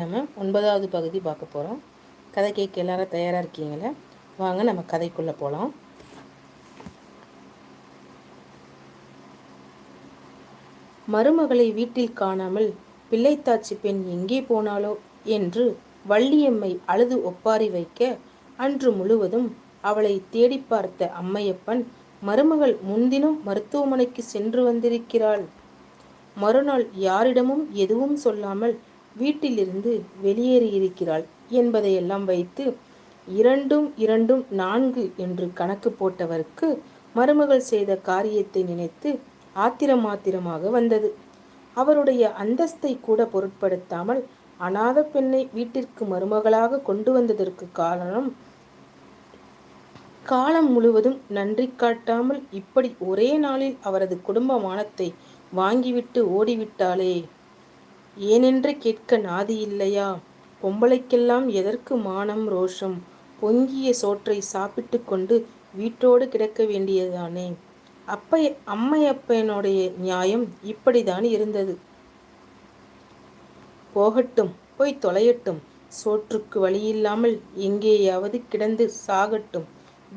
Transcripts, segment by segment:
நம்ம ஒன்பதாவது பகுதி பார்க்க போகிறோம் கதை கேட்க எல்லாரும் தயாராக இருக்கீங்களே? வாங்க நம்ம கதைக்குள்ளே போகலாம் மருமகளை வீட்டில் காணாமல் பிள்ளைத்தாச்சி பெண் எங்கே போனாலோ என்று வள்ளியம்மை அழுது ஒப்பாரி வைக்க அன்று முழுவதும் அவளை தேடி பார்த்த அம்மையப்பன் மருமகள் முன்தினம் மருத்துவமனைக்கு சென்று வந்திருக்கிறாள். மறுநாள் யாரிடமும் எதுவும் சொல்லாமல் வீட்டிலிருந்து வெளியேறியிருக்கிறாள் என்பதையெல்லாம் வைத்து இரண்டும் இரண்டும் நான்கு என்று கணக்கு போட்டவருக்கு மருமகள் செய்த காரியத்தை நினைத்து ஆத்திரமாத்திரமாக வந்தது. அவருடைய அந்தஸ்தை கூட பொருட்படுத்தாமல் அநாத பெண்ணை வீட்டிற்கு மருமகளாக கொண்டு வந்ததற்கு காரணம் காலம் முழுவதும் நன்றி காட்டாமல் இப்படி ஒரே நாளில் அவரது குடும்ப மானத்தை வாங்கிவிட்டு ஓடிவிட்டாளே. ஏனென்று கேட்க நாதி இல்லையா? பொம்பளைக்கெல்லாம் எதற்கு மானம் ரோஷம்? பொங்கிய சோற்றை சாப்பிட்டு கொண்டு வீட்டோடு கிடக்க வேண்டியதானே அப்பைய அம்மையப்பனுடைய நியாயம் இப்படிதான் இருந்தது. போகட்டும் போய் தொலையட்டும். சோற்றுக்கு வழியில்லாமல் எங்கேயாவது கிடந்து சாகட்டும்.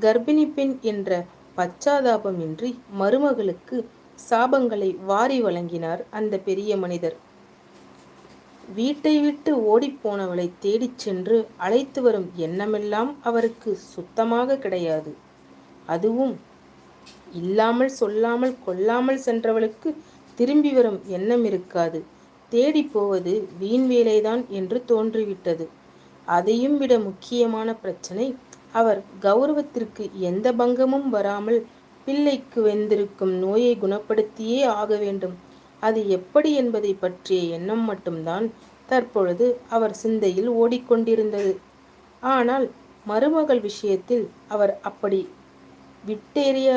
கர்ப்பிணி பெண் என்ற பச்சாதாபமின்றி மருமகளுக்கு சாபங்களை வாரி வழங்கினார் அந்த பெரிய மனிதர். வீட்டை விட்டு ஓடிப்போனவளை தேடிச் சென்று அழைத்து வரும் எண்ணமெல்லாம் அவருக்கு சுத்தமாக கிடையாது. அதுவும் இல்லாமல் சொல்லாமல் கொல்லாமல் சென்றவளுக்கு திரும்பி வரும் எண்ணம் இருக்காது. தேடி போவது வீண் வேலைதான் என்று தோன்றிவிட்டது. அதையும் விட முக்கியமான பிரச்சனை அவர் கௌரவத்திற்கு எந்த பங்கமும் வராமல் பிள்ளைக்கு வெந்திருக்கும் நோயை குணப்படுத்தியே ஆக வேண்டும். அது எப்படி என்பதை பற்றிய எண்ணம் மட்டும்தான் தற்பொழுது அவர் சிந்தையில் ஓடிக்கொண்டிருந்தது. ஆனால் மருமகள் விஷயத்தில் அவர் அப்படி விட்டேறிய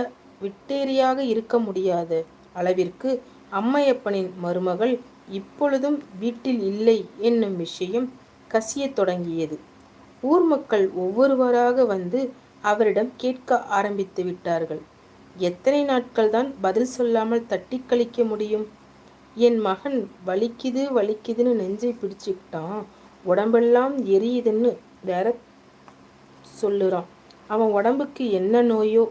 விட்டேறியாக இருக்க முடியாத அளவிற்கு அம்மையப்பனின் மருமகள் இப்பொழுதும் வீட்டில் இல்லை என்னும் விஷயம் கசியத் தொடங்கியது. ஊர் மக்கள் ஒவ்வொருவராக வந்து அவரிடம் கேட்க ஆரம்பித்து விட்டார்கள். எத்தனை நாட்கள் தான் பதில் சொல்லாமல் தட்டி கழிக்க முடியும்? என் மகன் வலிக்குது வலிக்குதுன்னு நெஞ்சை பிடிச்சிக்கிட்டான். உடம்பெல்லாம் எரியுதுன்னு வேற சொல்லுறான். அவன் உடம்புக்கு என்ன நோயோ?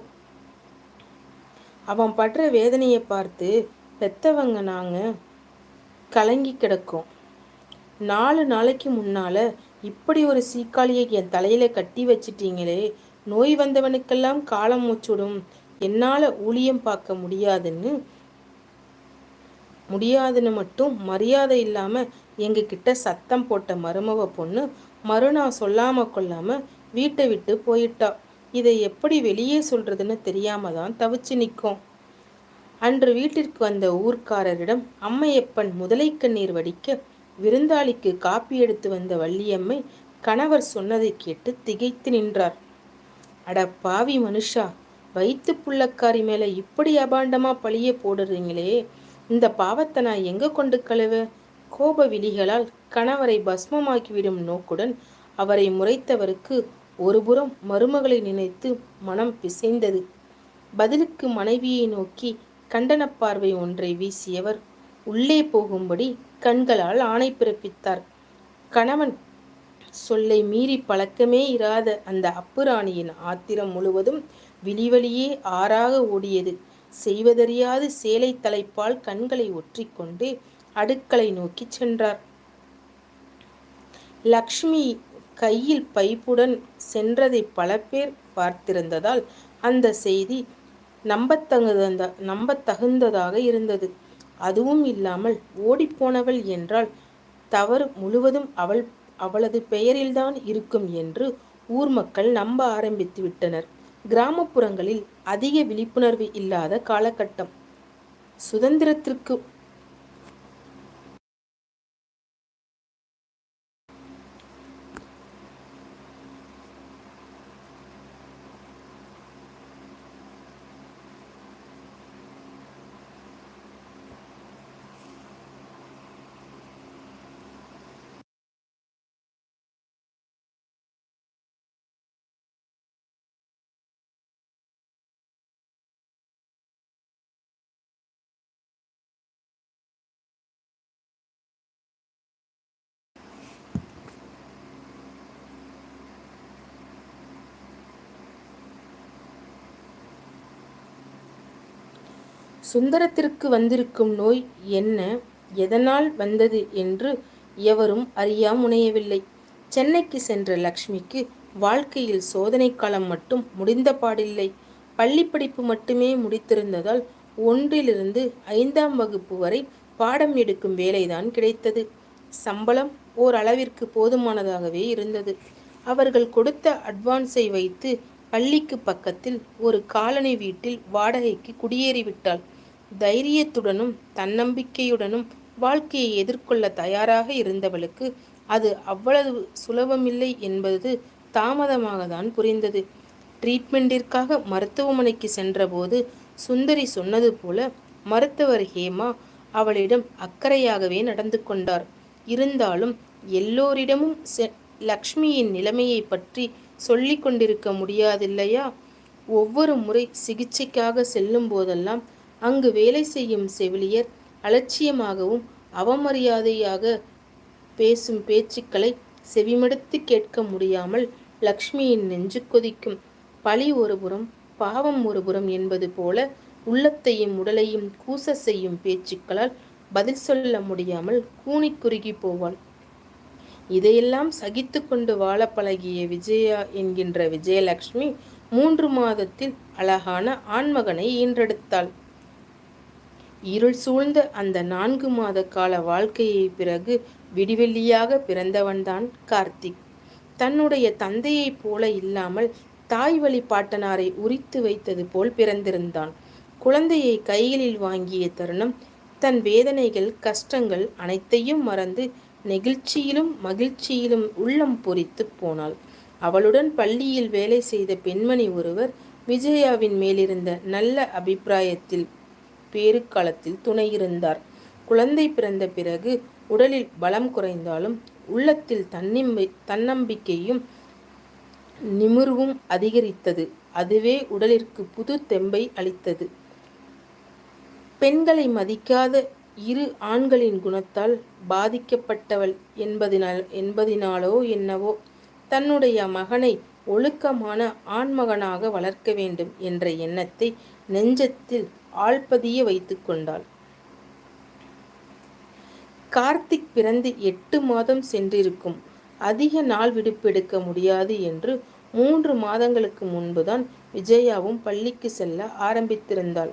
அவன் படுற வேதனையை பார்த்து பெத்தவங்க நாங்கள் கலங்கி கிடக்கோம். நாலு நாளைக்கு முன்னால் இப்படி ஒரு சீக்காளியை என் தலையில் கட்டி வச்சிட்டீங்களே. நோய் வந்தவனுக்கெல்லாம் காலம் மூச்சுடும். என்னால் ஊழியம் பார்க்க முடியாதுன்னு முடியாதுன்னு மட்டும் மரியாதை இல்லாமல் எங்ககிட்ட சத்தம் போட்ட மருமவ பொண்ணு மறுநாள் சொல்லாமல் கொள்ளாமல் வீட்டை விட்டு போயிட்டா. இதை எப்படி வெளியே சொல்றதுன்னு தெரியாம தான் தவிச்சு நிற்கும். அன்று வீட்டிற்கு வந்த ஊர்க்காரரிடம் அம்மையப்பன் முதலை கண்ணீர் வடிக்க விருந்தாளிக்கு காப்பி எடுத்து வந்த வள்ளியம்மை கணவர் சொன்னதை கேட்டு திகைத்து நின்றார். அட பாவி மனுஷா வயிற்று புள்ளக்காரி மேலே இப்படி அபாண்டமாக பழிய போடுறீங்களே. இந்த பாவத்தை நான் எங்கே கொண்டு கழுவ? கோப விழிகளால் கணவரை பஸ்மமாக்கிவிடும் நோக்குடன் அவரை முறைத்தவருக்கு ஒருபுறம் மருமகளை நினைத்து மனம் பிசைந்தது. பதிலுக்கு மனைவியை நோக்கி கண்டன பார்வை ஒன்றை வீசியவர். உள்ளே போகும்படி கண்களால் ஆணை பிறப்பித்தார். கணவன் சொல்லை மீறி பழக்கமே இராத அந்த அப்புராணியின் ஆத்திரம் முழுவதும் விழிவழியே ஆறாக ஓடியது. செய்வதறியாது சேலை தலைப்பால் கண்களை ஒற்றிக்கொண்டு அடுக்களை நோக்கி சென்றார். லக்ஷ்மி கையில் பைப்புடன் சென்றதை பல பேர் பார்த்திருந்ததால் அந்த செய்தி நம்பத்தகுந்த நம்பத்தகுந்ததாக இருந்தது. அதுவும் இல்லாமல் ஓடிப்போனவள் என்றால் தவறு முழுவதும் அவள் அவளது பெயரில்தான் இருக்கும் என்று ஊர் மக்கள் நம்ப ஆரம்பித்து விட்டனர். கிராமப்புறங்களில் அதிக விழிப்புணர்வு இல்லாத காலகட்டம். சுதந்திரத்திற்கு சுந்தரத்திற்கு வந்திருக்கும் நோய் என்ன? எதனால் வந்தது என்று எவரும் அறியா முனையவில்லை. சென்னைக்கு சென்ற லக்ஷ்மிக்கு வாழ்க்கையில் சோதனை காலம் மட்டும் முடிந்த பாடில்லை. பள்ளி படிப்பு மட்டுமே முடித்திருந்ததால் ஒன்றிலிருந்து ஐந்தாம் வகுப்பு வரை பாடம் எடுக்கும் வேலைதான் கிடைத்தது. சம்பளம் ஓரளவிற்கு போதுமானதாகவே இருந்தது. அவர்கள் கொடுத்த அட்வான்ஸை வைத்து பள்ளிக்கு பக்கத்தில் ஒரு காலனி வீட்டில் வாடகைக்கு குடியேறிவிட்டாள். தைரியத்துடனும் தன்னம்பிக்கையுடனும் வாழ்க்கையை எதிர்கொள்ள தயாராக இருந்தவளுக்கு அது அவ்வளவு சுலபமில்லை என்பது தாமதமாக தான் புரிந்தது. ட்ரீட்மெண்டிற்காக மருத்துவமனைக்கு சென்றபோது சுந்தரி சொன்னது போல மருத்துவர் ஹேமா அவளிடம் அக்கறையாகவே நடந்து கொண்டார். இருந்தாலும் எல்லோரிடமும் லக்ஷ்மியின் நிலைமையை பற்றி சொல்லி கொண்டிருக்க முடியாதில்லையா? ஒவ்வொரு முறை சிகிச்சைக்காக செல்லும் போதெல்லாம் அங்கு வேலை செய்யும் செவிலியர் அலட்சியமாகவும் அவமரியாதையாக பேசும் பேச்சுக்களை செவிமடுத்து கேட்க முடியாமல் லக்ஷ்மியின் நெஞ்சு கொதிக்கும். பழி ஒருபுறம் பாவம் ஒருபுறம் என்பது போல உள்ளத்தையும் உடலையும் கூச செய்யும் பேச்சுக்களால் பதில் சொல்ல முடியாமல் கூனி குறுகி போவாள். இதையெல்லாம் சகித்து கொண்டு வாழ பழகிய விஜயா என்கின்ற விஜயலட்சுமி மூன்று மாதத்தில் அழகான ஆண்மகனை ஈன்றெடுத்தாள். இருள் சூழ்ந்த அந்த நான்கு மாத கால வாழ்க்கையை பிறகு விடிவெள்ளியாக பிறந்தவன்தான் கார்த்திக். தன்னுடைய தந்தையைப் போல இல்லாமல் தாய் வழி பாட்டனாரை உரித்து வைத்தது போல் பிறந்திருந்தான். குழந்தையை கைகளில் வாங்கிய தருணம் தன் வேதனைகள் கஷ்டங்கள் அனைத்தையும் மறந்து நெகிழ்ச்சியிலும் மகிழ்ச்சியிலும் உள்ளம் பொறித்து போனாள். அவளுடன் பள்ளியில் வேலை செய்த பெண்மணி ஒருவர் விஜயாவின் மேலிருந்த நல்ல அபிப்பிராயத்தில் பேருக்காலத்தில் துணையிருந்தார் குழந்தை பிறந்த பிறகு உடலில் பலம் குறைந்தாலும் உள்ளத்தில் தன்னிம்பை தன்னம்பிக்கையும் நிமிர்வும் அதிகரித்தது. அதுவே உடலிற்கு புது தெம்பை அளித்தது. பெண்களை மதிக்காத இரு ஆண்களின் குணத்தால் பாதிக்கப்பட்டவள் என்பதினால் என்பதினாலோ என்னவோ தன்னுடைய மகனை ஒழுக்கமான ஆண்மகனாக வளர்க்க வேண்டும் என்ற எண்ணத்தை நெஞ்சத்தில் ஆழ்பதிய வைத்து கொண்டாள் கார்த்திக் பிறந்து எட்டு மாதம் சென்றிருக்கும். அதிக நாள் விடுப்பெடுக்க முடியாது என்று மூன்று மாதங்களுக்கு முன்புதான் விஜயாவும் பள்ளிக்கு செல்ல ஆரம்பித்திருந்தாள்.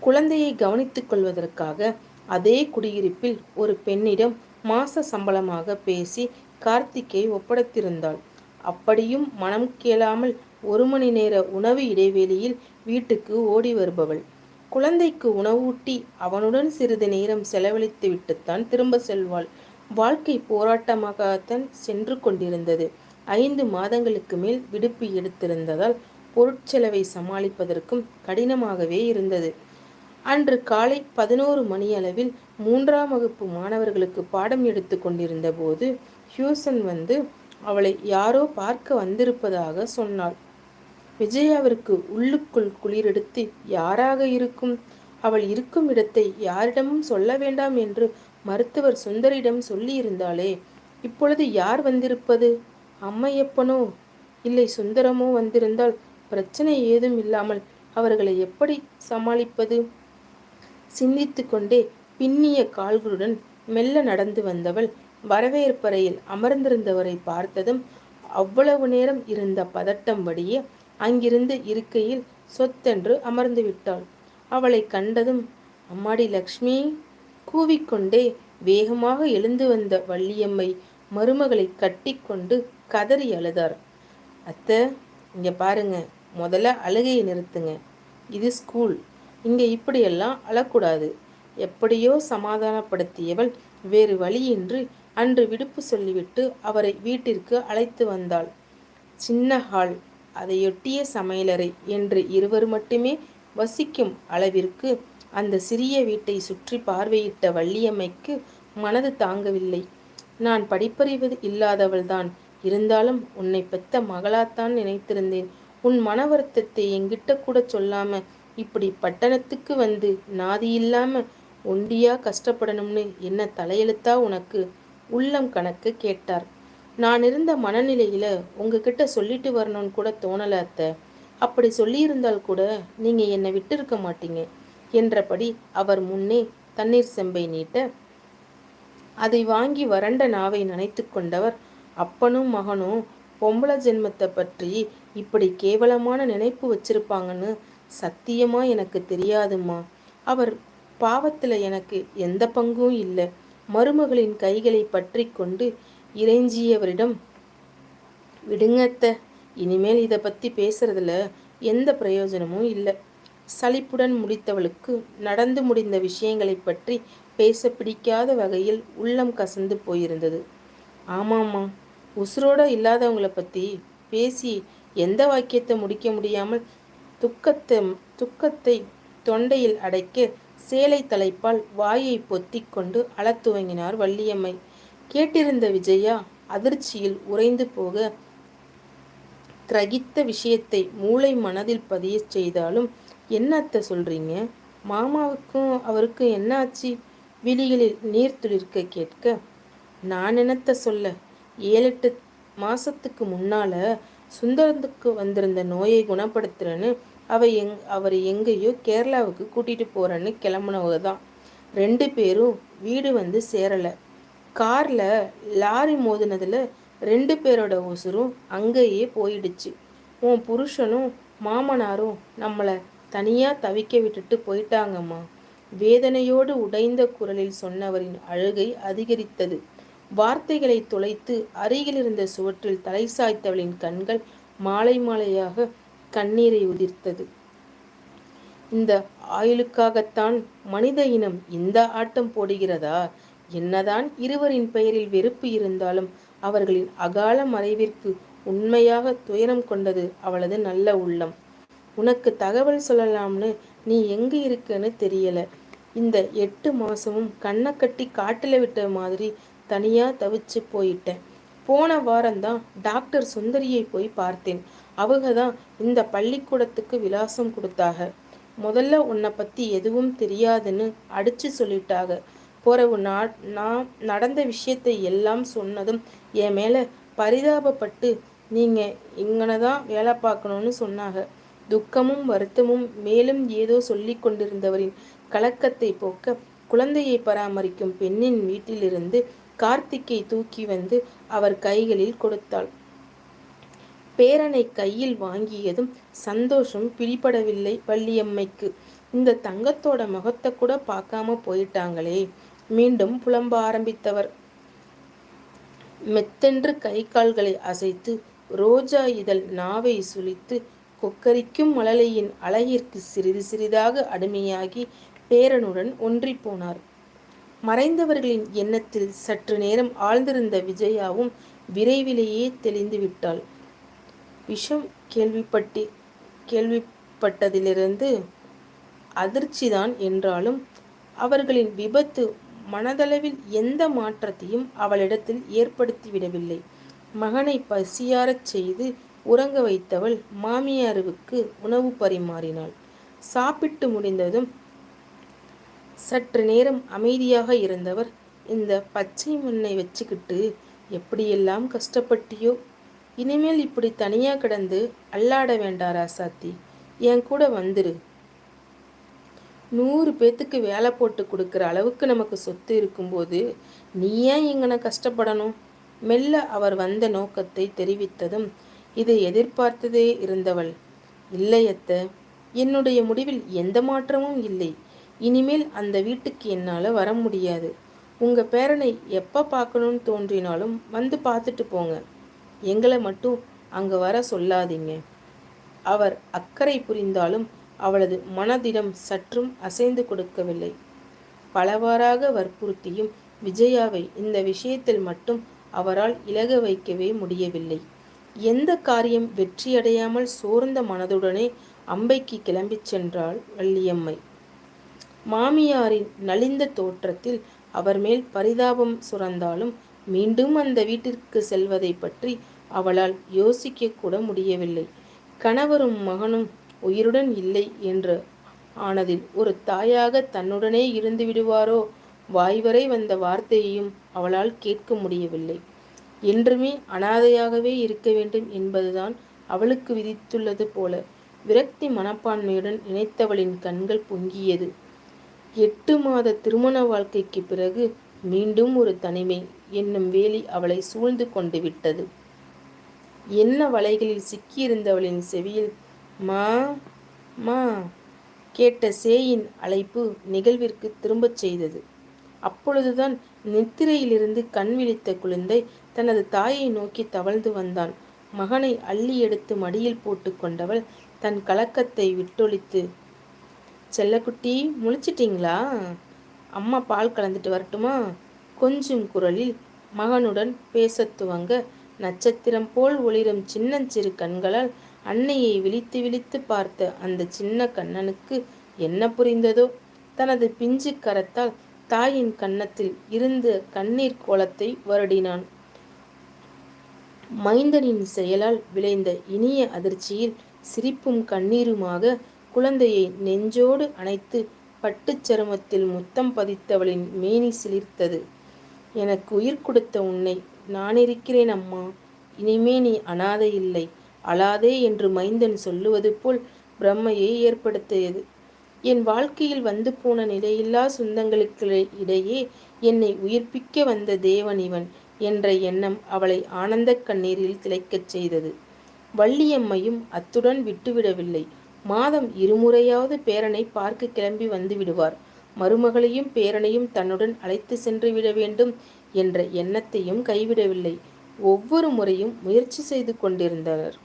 குழந்தையை கவனித்துக் கொள்வதற்காக அதே குடியிருப்பில் ஒரு பெண்ணிடம் மாச சம்பளமாக பேசி கார்த்திக்கை ஒப்படைத்திருந்தாள். அப்படியும் மனம் கேளாமல் ஒரு மணி நேர உணவு இடைவெளியில் வீட்டுக்கு ஓடி வருபவள். குழந்தைக்கு உணவூட்டி அவனுடன் சிறிது நேரம் செலவழித்து விட்டுத்தான் திரும்ப செல்வாள். வாழ்க்கை போராட்டமாகத்தான் சென்று கொண்டிருந்தது. ஐந்து மாதங்களுக்கு மேல் விடுப்பு எடுத்திருந்ததால் பொருட்செலவை சமாளிப்பதற்கும் கடினமாகவே இருந்தது. அன்று காலை பதினோரு மணியளவில் மூன்றாம் வகுப்பு மாணவர்களுக்கு பாடம் எடுத்து கொண்டிருந்த போது ஹியூசன் வந்து அவளை யாரோ பார்க்க வந்திருப்பதாக சொன்னாள். விஜயாவிற்கு உள்ளுக்குள் குளிரெடுத்து யாராக இருக்கும்? அவள் இருக்கும் இடத்தை யாரிடமும் சொல்ல வேண்டாம் என்று மருத்துவர் சுந்தரிடம் சொல்லியிருந்தாளே. இப்பொழுது யார் வந்திருப்பது? அம்மையப்பனோ? இல்லை சுந்தரமோ வந்திருந்தால் பிரச்சனை ஏதும் இல்லாமல் அவர்களை எப்படி சமாளிப்பது? சிந்தித்து கொண்டே பின்னிய கால்களுடன் மெல்ல நடந்து வந்தவள் வரவேற்பறையில் அமர்ந்திருந்தவரை பார்த்ததும் அவ்வளவு நேரம் இருந்த பதட்டம் வடிய அங்கிருந்து இருக்கையில் சொத்தென்று அமர்ந்து விட்டாள் அவளை கண்டதும் அம்மாடி லக்ஷ்மி கூவிக்கொண்டே வேகமாக எழுந்து வந்த வள்ளியம்மை மருமகளை கட்டிக்கொண்டு கதறி அழுதார். அத்தை இங்கே பாருங்க முதல்ல அழுகையை நிறுத்துங்க. இது ஸ்கூல். இங்கே இப்படியெல்லாம் அழக்கூடாது. எப்படியோ சமாதானப்படுத்தியவள் வேறு வழியின்றி அன்று விடுப்பு சொல்லிவிட்டு அவரை வீட்டிற்கு அழைத்து வந்தாள். சின்ன ஹால். அதையொட்டிய சமையலறை என்று இருவர் மட்டுமே வசிக்கும் அளவிற்கு அந்த சிறிய வீட்டை சுற்றி பார்வையிட்ட வள்ளியம்மைக்கு மனது தாங்கவில்லை. நான் படிப்பறிவு இல்லாதவள்தான். இருந்தாலும் உன்னை பெத்த மகளாத்தான் நினைத்திருந்தேன். உன் மன வருத்தத்தை எங்கிட்ட கூட சொல்லாம இப்படி பட்டணத்துக்கு வந்து நாதி இல்லாம ஒண்டியா கஷ்டப்படணும்னு என்ன தலையெழுத்தா உனக்கு? உள்ளம் கணக்கு கேட்டார். நான் இருந்த மனநிலையில் உங்ககிட்ட சொல்லிட்டு வரணும்னு கூட தோணல அத்தை. அப்படி சொல்லியிருந்தால் கூட நீங்கள் என்னை விட்டிருக்க மாட்டீங்க என்றபடி அவர் முன்னே தண்ணீர் செம்பை நீட்ட அதை வாங்கி வறண்ட நாவை நினைத்து கொண்டவர் அப்பனும் மகனும் பொம்பளை ஜென்மத்தை பற்றி இப்படி கேவலமான நினைப்பு வச்சிருப்பாங்கன்னு சத்தியமா எனக்கு தெரியாதும்மா. அவர் பாவத்தில் எனக்கு எந்த பங்கும் இல்லை. மருமகளின் கைகளை பற்றி கொண்டு இறைஞ்சியவரிடம் விடுங்கத்த இனிமேல் இதை பற்றி பேசுறதுல எந்த பிரயோஜனமும் இல்லை. சலிப்புடன் முடித்தவளுக்கு நடந்து முடிந்த விஷயங்களை பற்றி பேச பிடிக்காத வகையில் உள்ளம் கசந்து போயிருந்தது. ஆமாம்மா உசுரோட இல்லாதவங்களை பற்றி பேசி எந்த வாக்கியத்தை முடிக்க முடியாமல் துக்கத்தை துக்கத்தை தொண்டையில் அடைக்க சேலை தலைப்பால் வாயை பொத்தி கொண்டு அழத் துவங்கினார் வள்ளியம்மை. கேட்டிருந்த விஜயா அதிர்ச்சியில் உறைந்து போக கிரகித்த விஷயத்தை மூளை மனதில் பதிய செய்தாலும் என்னத்த சொல்றீங்க? மாமாவுக்கும் அவருக்கும் என்ன ஆச்சு விழிகளில் நீர் துளிர்க்க கேட்க நான் என்னத்த சொல்ல? ஏழெட்டு மாசத்துக்கு முன்னால சுந்தரத்துக்கு வந்திருந்த நோயை குணப்படுத்துறேன்னு அவ எங் அவர் எங்கேயோ கேரளாவுக்கு கூட்டிட்டு போறேன்னு கிளம்புனவங்க தான். ரெண்டு பேரும் வீடு வந்து சேரலை. கார்ல லாரி மோதினதுல ரெண்டு பேரோட உசுரும் அங்கேயே போயிடுச்சு. உன் புருஷனும் மாமனாரும் நம்மளை தனியா தவிக்க விட்டுட்டு போயிட்டாங்கம்மா. வேதனையோடு உடைந்த குரலில் சொன்னவரின் அழுகை அதிகரித்தது. வார்த்தைகளை துளைத்து அருகில் இருந்த சுவற்றில் தலை சாய்த்தவளின் கண்கள் மாலை மாலையாக கண்ணீரை உதிர்த்தது. இந்த ஆயுளுக்காகத்தான் மனித இனம் இந்த ஆட்டம் போடுகிறதா? என்னதான் இருவரின் பெயரில் வெறுப்பு இருந்தாலும் அவர்களின் அகால மறைவிற்கு உண்மையாக துயரம் கொண்டது அவளது நல்ல உள்ளம். உனக்கு தகவல் சொல்லலாம்னு நீ எங்கே இருக்குன்னு தெரியல. இந்த எட்டு மாசமும் கண்ணை கட்டி காட்டில் விட்ட மாதிரி தனியாக தவிச்சு போயிட்டேன். போன வாரம்தான் டாக்டர் சுந்தரியை போய் பார்த்தேன். அவங்க தான் இந்த பள்ளிக்கூடத்துக்கு விலாசம் கொடுத்தாக. முதல்ல உன்னை பற்றி எதுவும் தெரியாதுன்னு அடிச்சு சொல்லிட்டாங்க பிறகு நான் நடந்த விஷயத்தை எல்லாம் சொன்னதும் என் மேல பரிதாபப்பட்டு நீங்க இங்கன தான் வேலை பார்க்கணும்னு சொன்னாங்க. துக்கமும் வருத்தமும் மேலும் ஏதோ சொல்லி கொண்டிருந்தவரின் கலக்கத்தை போக்க குழந்தையை பராமரிக்கும் பெண்ணின் வீட்டிலிருந்து கார்த்திக்கை தூக்கி வந்து அவர் கைகளில் கொடுத்தாள். பேரனை கையில் வாங்கியதும் சந்தோஷம் பிடிபடவில்லை வள்ளியம்மைக்கு. இந்த தங்கத்தோட முகத்தை கூட பார்க்காம போயிட்டாங்களே. மீண்டும் புலம்ப ஆரம்பித்தவர். மெத்தென்று கை கால்களை அசைத்து ரோஜா இதழ் நாவை சுழித்து கொக்கரிக்கும் மழலையின் அழகிற்கு சிறிது சிறிதாக அடிமையாகி பேரனுடன் ஒன்றி போனார். மறைந்தவர்களின் எண்ணத்தில் சற்று நேரம் ஆழ்ந்திருந்த விஜயாவும் விரைவிலேயே தெளிந்து விட்டாள். விஷம் கேள்விப்பட்டி கேள்விப்பட்டதிலிருந்து அதிர்ச்சிதான் என்றாலும் அவர்களின் விபத்து மனதளவில் எந்த மாற்றத்தையும் அவளிடத்தில் ஏற்படுத்திவிடவில்லை. மகனை பசியாரச் செய்து உறங்க வைத்தவள் மாமியாருவுக்கு உணவு பரிமாறினாள். சாப்பிட்டு முடிந்ததும் சற்று நேரம் அமைதியாக இருந்தவர் இந்த பச்சை மண்ணை வச்சுக்கிட்டு எப்படியெல்லாம் கஷ்டப்பட்டியோ? இனிமேல் இப்படி தனியாக கிடந்து அல்லாட வேண்டா ராசாத்தி என் கூட வந்துரு. நூறு பேத்துக்கு வேலை போட்டு கொடுக்குற அளவுக்கு நமக்கு சொத்து இருக்கும்போது நீ ஏன் இங்கன கஷ்டப்படணும்? மெல்ல அவர் வந்த நோக்கத்தை தெரிவித்ததும் இதை எதிர்பார்த்ததே இருந்தவள். இல்லையத்த என்னுடைய முடிவில் எந்த மாற்றமும் இல்லை. இனிமேல் அந்த வீட்டுக்கு என்னால் வர முடியாது. உங்கள் பேரனை எப்போ பார்க்கணும்னு தோன்றினாலும் வந்து பார்த்துட்டு போங்க. எங்களை மட்டும் அங்கே வர சொல்லாதீங்க. அவர் அக்கறை புரிந்தாலும் அவளது மனதிடம் சற்றும் அசைந்து கொடுக்கவில்லை. பலவாறாக வற்புறுத்தியும் விஜயாவை இந்த விஷயத்தில் மட்டும் அவரால் இலக வைக்கவே முடியவில்லை. எந்த காரியம் வெற்றியடையாமல் சோர்ந்த மனதுடனே அம்பைக்கு கிளம்பிச் சென்றாள் வள்ளியம்மை. மாமியாரின் நலிந்த தோற்றத்தில் அவர் மேல் பரிதாபம் சுரந்தாலும் மீண்டும் அந்த வீட்டிற்கு செல்வதை பற்றி அவளால் யோசிக்க கூட முடியவில்லை. கணவரும் மகனும் உயிருடன் இல்லை என்று ஆனதில் ஒரு தாயாக தன்னுடனே இருந்து விடுவாரோ? வாய்வரை வந்த வார்த்தையையும் அவளால் கேட்க முடியவில்லை. என்றுமே அனாதையாகவே இருக்க வேண்டும் என்பதுதான் அவளுக்கு விதித்துள்ளது போல விரக்தி மனப்பான்மையுடன் நினைத்தவளின் கண்கள் பொங்கியது. எட்டு மாத திருமண வாழ்க்கைக்கு பிறகு மீண்டும் ஒரு தனிமை என்னும் வேலி அவளை சூழ்ந்து கொண்டு விட்டது. என்ன வலைகளில் சிக்கியிருந்தவளின் செவியில் மா மா கேட்ட சேயின் அழைப்பு நிகழ்விற்கு திரும்பச் செய்தது. அப்பொழுதுதான் நித்திரையிலிருந்து கண் விழித்த குழந்தை தனது தாயை நோக்கி தவழ்ந்து வந்தான். மகனை அள்ளி எடுத்து மடியில் போட்டு கொண்டவள் தன் கலக்கத்தை விட்டொழித்து செல்லக்குட்டி முழிச்சிட்டிங்களா? அம்மா பால் கலந்துட்டு வரட்டுமா கொஞ்சம் குரலில் மகனுடன் பேசத் துவங்க நட்சத்திரம் போல் ஒளிரும் சின்னஞ்சிறு கண்களால் அன்னையை விழித்து விழித்து பார்த்த அந்த சின்ன கண்ணனுக்கு என்ன புரிந்ததோ? தனது பிஞ்சு கரத்தால் தாயின் கன்னத்தில் இருந்த கண்ணீர் கோலத்தை வருடினான். மைந்தனின் செயலால் விளைந்த இனிய அதிர்ச்சியில் சிரிப்பும் கண்ணீருமாக குழந்தையை நெஞ்சோடு அணைத்து பட்டுச் சருமத்தில் முத்தம் பதித்தவளின் மேனி சிலிர்த்தது. எனக்கு உயிர் கொடுத்த உன்னை நான் இருக்கிறேன் அம்மா. இனிமே நீ அனாதை இல்லை அழாதே என்று மைந்தன் சொல்லுவது போல் பிரம்மையை ஏற்படுத்தியது. என் வாழ்க்கையில் வந்து போன நிலையில்லா சொந்தங்களுக்கு இடையே என்னை உயிர்ப்பிக்க வந்த தேவன் இவன் என்ற எண்ணம் அவளை ஆனந்த கண்ணீரில் திளைக்கச் செய்தது. வள்ளியம்மையும் அத்துடன் விட்டுவிடவில்லை. மாதம் இருமுறையாவது பேரனை பார்க்க கிளம்பி வந்து விடுவார். மருமகளையும் பேரனையும் தன்னுடன் அழைத்து சென்று விட வேண்டும் என்ற எண்ணத்தையும் கைவிடவில்லை. ஒவ்வொரு முறையும் முயற்சி செய்து கொண்டிருந்தனர்.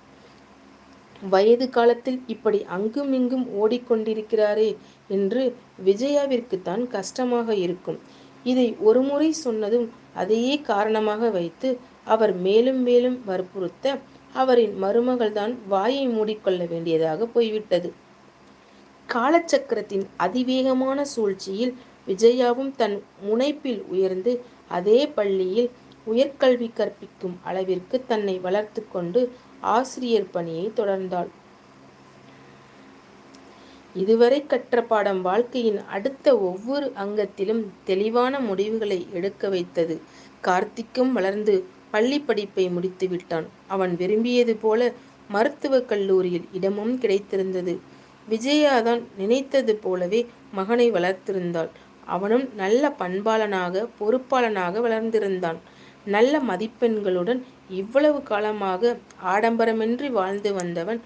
வயது காலத்தில் இப்படி அங்கும் இங்கும் ஓடிக்கொண்டிருக்கிறாரே என்று விஜயாவிற்குத்தான் கஷ்டமாக இருக்கும். இதை ஒருமுறை சொன்னதும் அதையே காரணமாக வைத்து அவர் மேலும் மேலும் வற்புறுத்த அவரின் மருமகள்தான் வாயை மூடிக்கொள்ள வேண்டியதாக போய்விட்டது. காலச்சக்கரத்தின் அதிவேகமான சூழ்ச்சியில் விஜயாவும் தன் முனைப்பில் உயர்ந்து அதே பள்ளியில் உயர்கல்வி கற்பிக்கும் அளவிற்கு தன்னை வளர்த்து கொண்டு ஆசிரியர் பணியை தொடர்ந்தாள். இதுவரை கற்ற பாடம் வாழ்க்கையின் அடுத்த ஒவ்வொரு அங்கத்திலும் தெளிவான முடிவுகளை எடுக்க வைத்தது. கார்த்திக்கும் வளர்ந்து பள்ளி படிப்பை முடித்து விட்டான். அவன் விரும்பியது போல மருத்துவக் கல்லூரியில் இடமும் கிடைத்திருந்தது. விஜயாதான் நினைத்தது போலவே மகனை வளர்த்திருந்தாள். அவனும் நல்ல பண்பாளனாக பொறுப்பாளனாக வளர்ந்திருந்தான். நல்ல மதிப்பெண்களுடன் இவ்வளவு காலமாக ஆடம்பரமின்றி வாழ்ந்து வந்தவன்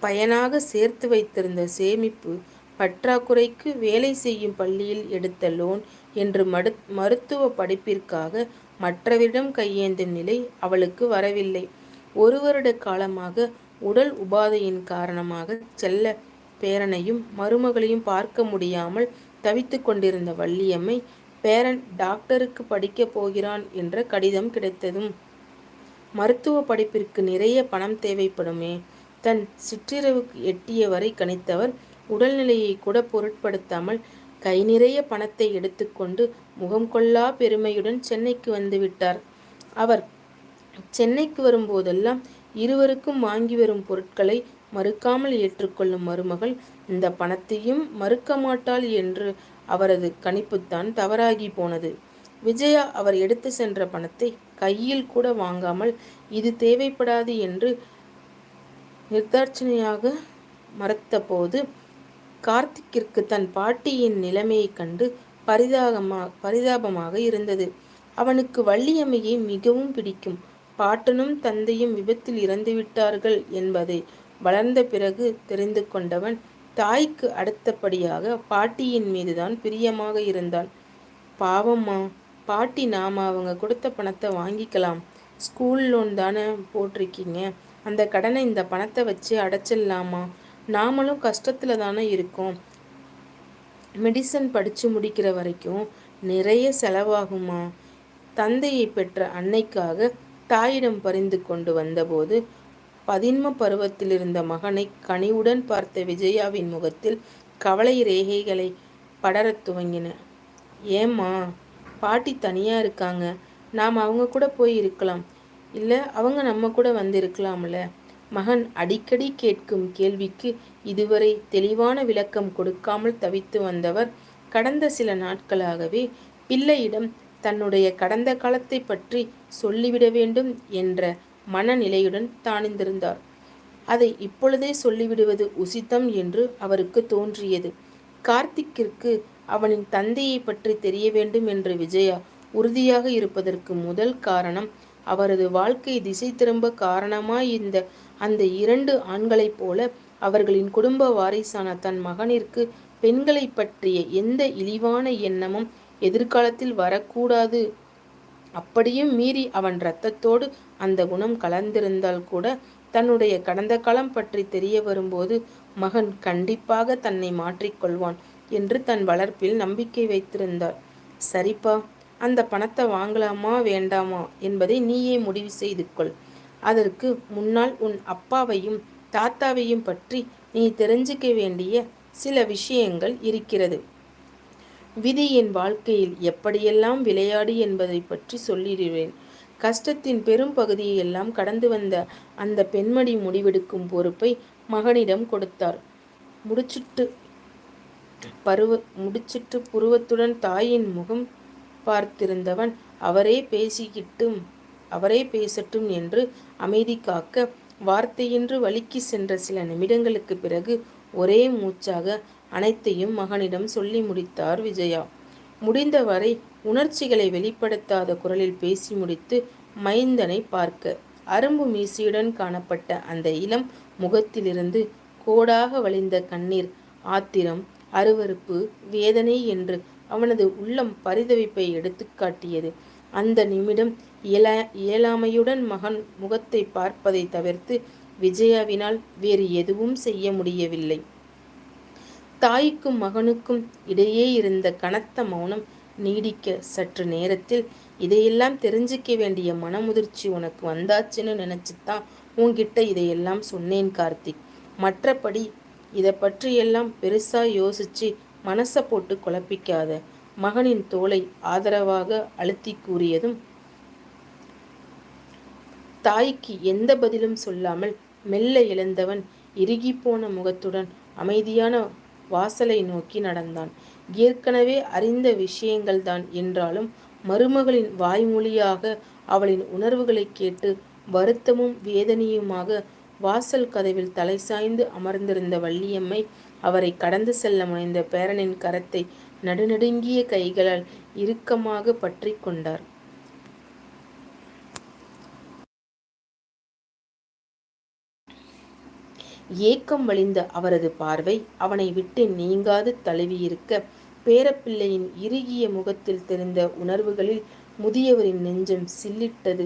பயனாக சேர்த்து வைத்திருந்த சேமிப்பு பற்றாக்குறைக்கு வேலை செய்யும் பள்ளியில் எடுத்த லோன் என்று மடு மருத்துவ படிப்பிற்காக மற்றவரிடம் கையேந்தும் நிலை அவளுக்கு வரவில்லை. ஒரு வருட காலமாக உடல் உபாதையின் காரணமாக செல்ல பேரனையும் மருமகளையும் பார்க்க முடியாமல் தவித்து கொண்டிருந்த வள்ளியம்மை பேரன் டாக்டருக்கு படிக்கப் போகிறான் என்ற கடிதம் கிடைத்ததும் மருத்துவ படிப்பிற்கு நிறைய பணம் தேவைப்படுமே. தன் சிற்றிரவுக்கு எட்டிய வரை கணித்தவர் உடல்நிலையை கூட பொருட்படுத்தாமல் கை நிறைய பணத்தை எடுத்துக்கொண்டு முகம் கொள்ளா பெருமையுடன் சென்னைக்கு வந்துவிட்டார் அவர் சென்னைக்கு வரும்போதெல்லாம் இருவருக்கும் வாங்கி வரும் பொருட்களை மறுக்காமல் ஏற்றுக்கொள்ளும் மருமகள் இந்த பணத்தையும் மறுக்க மாட்டாள் என்று அவரது கணிப்புத்தான் தவறாகி போனது. விஜயா அவர் எடுத்து சென்ற பணத்தை கையில் கூட வாங்காமல் இது தேவைப்படாது என்று நிர்தாட்சணையாக மறத்தபோது கார்த்திக்கிற்கு தன் பாட்டியின் நிலைமையை கண்டு பரிதாபமாக பரிதாபமாக இருந்தது. அவனுக்கு வள்ளியம்மையை மிகவும் பிடிக்கும். பாட்டனும் தந்தையும் விபத்தில் இறந்துவிட்டார்கள் என்பதை வளர்ந்த பிறகு தெரிந்து கொண்டவன் தாய்க்கு அடுத்தபடியாக பாட்டியின் மீதுதான் பிரியமாக இருந்தான் பாவம்மா பாட்டி நாம் அவங்க கொடுத்த பணத்தை வாங்கிக்கலாம். ஸ்கூல் லோன் தானே போட்டிருக்கீங்க. அந்த கடனை இந்த பணத்தை வச்சு அடைச்சிடலாமா? நாமளும் கஷ்டத்தில் தானே இருக்கோம். மெடிசன் படித்து முடிக்கிற வரைக்கும் நிறைய செலவாகுமா தந்தையை பெற்ற அன்னைக்காக தாயிடம் பறிந்து கொண்டு வந்தபோது பதின்ம பருவத்தில் இருந்த மகனை கனிவுடன் பார்த்த விஜயாவின் முகத்தில் கவலை ரேகைகளை படரத் துவங்கின. ஏம்மா பாட்டி தனியாக இருக்காங்க. நாம் அவங்க கூட போய் இருக்கலாம். இல்லை அவங்க நம்ம கூட வந்திருக்கலாம்ல? மகன் அடிக்கடி கேட்கும் கேள்விக்கு இதுவரை தெளிவான விளக்கம் கொடுக்காமல் தவித்து வந்தவர் கடந்த சில நாட்களாகவே பிள்ளையிடம் தன்னுடைய கடந்த காலத்தை பற்றி சொல்லிவிட வேண்டும் என்ற மனநிலையுடன் தானிந்திருந்தார் அதை இப்பொழுதே சொல்லிவிடுவது உசித்தம் என்று அவருக்கு தோன்றியது. கார்த்திக்கிற்கு அவனின் தந்தையை பற்றி தெரிய வேண்டும் என்று விஜயா உறுதியாக இருப்பதற்கு முதல் காரணம் அவரது வாழ்க்கை திசை திரும்ப காரணமாய் இந்த அந்த இரண்டு ஆண்களைப் போல அவர்களின் குடும்ப வாரிசான தன் மகனிற்கு பெண்களை பற்றிய எந்த இழிவான எண்ணமும் எதிர்காலத்தில் வரக்கூடாது. அப்படியும் மீறி அவன் இரத்தத்தோடு அந்த குணம் கலந்திருந்தால் கூட தன்னுடைய கடந்த காலம் பற்றி தெரிய வரும்போது மகன் கண்டிப்பாக தன்னை மாற்றிக்கொள்வான் என்று தன் வளர்ப்பில் நம்பிக்கை வைத்திருந்தார் சரிப்பா அந்த பணத்தை வாங்கலாமா வேண்டாமா என்பதை நீயே முடிவு செய்து கொள். அதற்கு முன்னால் உன் அப்பாவையும் தாத்தாவையும் பற்றி நீ தெரிஞ்சுக்க வேண்டிய சில விஷயங்கள் இருக்கிறது. விதி என் வாழ்க்கையில் எப்படியெல்லாம் விளையாடு என்பதை பற்றி சொல்லிடுவேன். கஷ்டத்தின் பெரும் பகுதியை எல்லாம் கடந்து வந்த அந்த பெண்மணி முடிவெடுக்கும் பொறுப்பை மகனிடம் கொடுத்தார். முடிச்சிட்டு பருவ முடிச்சிட்டு புருவத்துடன் தாயின் முகம் பார்த்திருந்தவன் அவரே பேசிக்கிட்டும் அவரே பேசட்டும் என்று அமைதி காக்க வார்த்தையின்றி வலிக்கு சென்ற சில நிமிடங்களுக்கு பிறகு ஒரே மூச்சாக அனைத்தையும் மகனிடம் சொல்லி முடித்தார் விஜயா. முடிந்தவரை உணர்ச்சிகளை வெளிப்படுத்தாத குரலில் பேசி முடித்து மைந்தனை பார்க்க. அரும்பு மீசியுடன் காணப்பட்ட அந்த இளம் முகத்திலிருந்து கோடாக வழிந்த கண்ணீர் ஆத்திரம் அருவறுப்பு வேதனை என்று அவனது உள்ளம் பரிதவிப்பை எடுத்துக்காட்டியது அந்த நிமிடம் இயலா இயலாமையுடன் மகன் முகத்தை பார்ப்பதை தவிர்த்து விஜயாவினால் வேறு எதுவும் செய்ய முடியவில்லை. தாய்க்கும் மகனுக்கும் இடையே இருந்த கனத்த மௌனம் நீடிக்க சற்று நேரத்தில் இதையெல்லாம் தெரிஞ்சிக்க வேண்டிய மனமுதிர்ச்சி உனக்கு வந்தாச்சுன்னு நினச்சித்தான் உன்கிட்ட இதையெல்லாம் சொன்னேன் கார்த்திக். மற்றபடி இதை பற்றியெல்லாம் பெருசா யோசிச்சு மனசை போட்டு குழப்பிக்காத. மகனின் தோலை ஆதரவாக அழுத்தி கூறியதும் தாய்க்கு எந்த பதிலும் சொல்லாமல் மெல்ல எழுந்தவன் போன முகத்துடன் அமைதியான வாசலை நோக்கி நடந்தான். ஏற்கனவே அறிந்த விஷயங்கள்தான் என்றாலும் மருமகளின் வாய்மொழியாக அவளின் உணர்வுகளை கேட்டு வருத்தமும் வேதனையுமாக வாசல் கதவில் தலை சாய்ந்து அமர்ந்திருந்த வள்ளியம்மை அவரை கடந்து செல்ல முனைந்த பேரனின் கரத்தை நடுநடுங்கிய கைகளால் இறுக்கமாக பற்றி கொண்டார். ஏக்கம் வழிந்த அவரது பார்வை அவனை விட்டு நீங்காது தழுவியிருக்க பேரப்பிள்ளையின் இறுகிய முகத்தில் தெரிந்த உணர்வுகளில் முதியவரின் நெஞ்சம் சில்லிட்டது.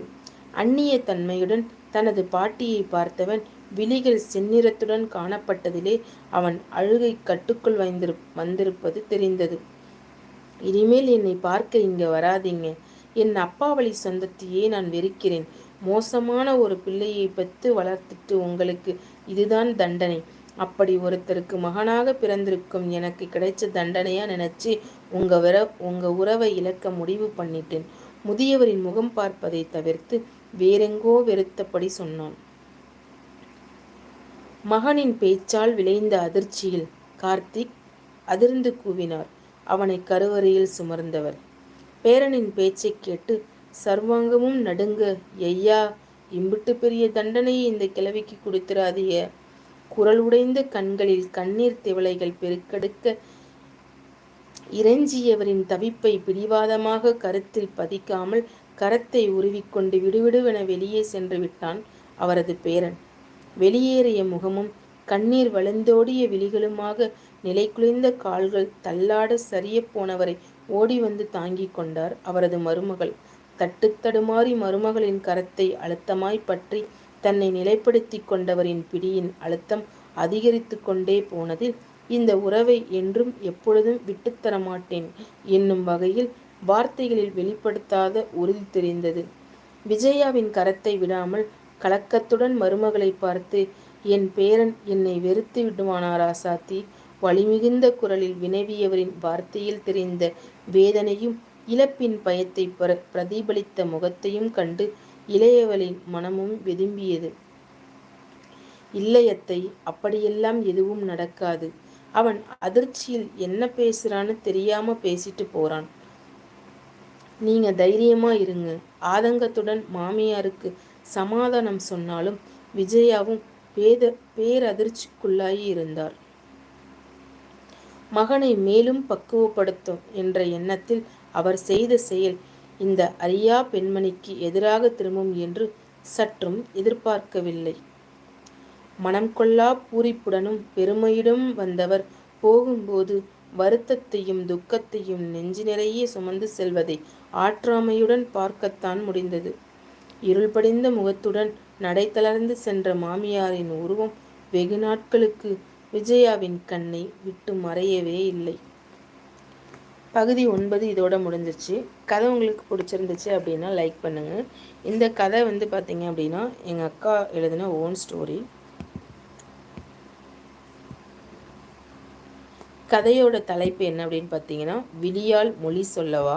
அந்நிய தன்மையுடன் தனது பாட்டியை பார்த்தவன் விழிகள் செந்நிறத்துடன் காணப்பட்டதிலே அவன் அழுகை கட்டுக்குள் வைந்திரு வந்திருப்பது தெரிந்தது. இனிமேல் என்னை பார்க்க இங்கே வராதீங்க. என் அப்பா வழி சொந்தத்தையே நான் வெறுக்கிறேன். மோசமான ஒரு பிள்ளையை பெற்று வளர்த்துட்டு உங்களுக்கு இதுதான் தண்டனை. அப்படி ஒருத்தருக்கு மகனாக பிறந்திருக்கும் எனக்கு கிடைச்ச தண்டனையா நினைச்சு உங்க விர உங்க உறவை இழக்க முடிவு பண்ணிட்டேன். முதியவரின் முகம் பார்ப்பதை தவிர்த்து வேறெங்கோ வெறுத்தபடி சொன்னான். மகனின் பேச்சால் விளைந்த அதிர்ச்சியில் கார்த்திக் அதிர்ந்து கூவினார். அவனை கருவறையில் சுமர்ந்தவர். பேரனின் பேச்சை கேட்டு சர்வாங்கமும் நடுங்க ஐயா! இம்பிட்டு பெரிய தண்டனையை இந்த கிழவிக்கு கொடுத்திராதிய குரலுடைந்த கண்களில் கண்ணீர் திவளைகள் பெருக்கெடுக்க இறைஞ்சியவரின் தவிப்பை பிடிவாதமாக கருத்தில் பதிக்காமல் கரத்தை உருவிக்கொண்டு விடுவிடுவென வெளியே சென்று விட்டான் அவரது பேரன். வெளியேறிய முகமும் கண்ணீர் வளர்ந்தோடிய விழிகளுமாக நிலை குளிர்ந்த கால்கள் தள்ளாட சரிய போனவரை ஓடி வந்து தாங்கிக் கொண்டார் அவரது மருமகள். தட்டுத்தடுமாறி மருமகளின் கரத்தை அழுத்தமாய் பற்றி தன்னை நிலைப்படுத்தி கொண்டவரின் பிடியின் அழுத்தம் அதிகரித்து கொண்டே போனதில் இந்த உறவை என்றும் எப்பொழுதும் விட்டுத்தர மாட்டேன் என்னும் வகையில் வார்த்தைகளில் வெளிப்படுத்தாத உறுதி தெரிந்தது. விஜயாவின் கரத்தை விடாமல் கலக்கத்துடன் மருமகளை பார்த்து என் பேரன் என்னை வெறுத்து விடுவானாரா சாத்தி? வலிமிகுந்த குரலில் வினவியவரின் வார்த்தையில் தெரிந்த வேதனையும் இழப்பின் பயத்தை பிரதிபலித்த முகத்தையும் கண்டு இளையவளின் மனமும் வெதும்பியது. இல்லையத்தை அப்படியெல்லாம் எதுவும் நடக்காது. அவன் அதிர்ச்சியில் என்ன பேசுறான்னு தெரியாம பேசிட்டு போறான். நீங்க தைரியமா இருங்க. ஆதங்கத்துடன் மாமியாருக்கு சமாதானம் சொன்னாலும் விஜயாவும் பேத பேரதிர்ச்சிக்குள்ளாகி இருந்தார் மகனை மேலும் பக்குவப்படுத்தும் என்ற எண்ணத்தில் அவர் செய்த செயல் இந்த அரியா பெண்மணிக்கு எதிராக திரும்பும் என்று சற்றும் எதிர்பார்க்கவில்லை. மனம் கொள்ளா பூரிப்புடனும் பெருமையுடன் வந்தவர் போகும்போது வருத்தத்தையும் துக்கத்தையும் நெஞ்சு நிறைய சுமந்து செல்வதை ஆற்றாமையுடன் பார்க்கத்தான் முடிந்தது. இருள் படிந்த முகத்துடன் நடை தளர்ந்து சென்ற மாமியாரின் உருவம் வெகு நாட்களுக்கு விஜயாவின் கண்ணை விட்டு மறையவே இல்லை. பகுதி ஒன்பது இதோட முடிஞ்சிச்சு. கதை உங்களுக்கு பிடிச்சிருந்துச்சு அப்படின்னா லைக் பண்ணுங்கள் இந்த கதை வந்து பார்த்தீங்க அப்படின்னா எங்கள் அக்கா எழுதின ஓன் ஸ்டோரி கதையோட தலைப்பு என்ன அப்படின்னு பார்த்தீங்கன்னா விழியால் மொழி சொல்லவா?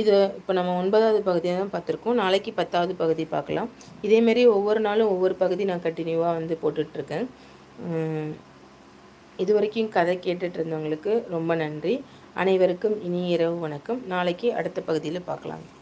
இது இப்போ நம்ம ஒன்பதாவது பகுதியை தான் பார்த்துருக்கோம். நாளைக்கு பத்தாவது பகுதி பார்க்கலாம். இதேமாரி ஒவ்வொரு நாளும் ஒவ்வொரு பகுதி நான் கண்டினியூவாக வந்து போட்டுட்ருக்கேன். இது வரைக்கும் கதை கேட்டுட்ருந்தவங்களுக்கு ரொம்ப நன்றி. அனைவருக்கும் இனிய இரவு வணக்கம். நாளைக்கு அடுத்த பகுதியில் பார்க்கலாம்.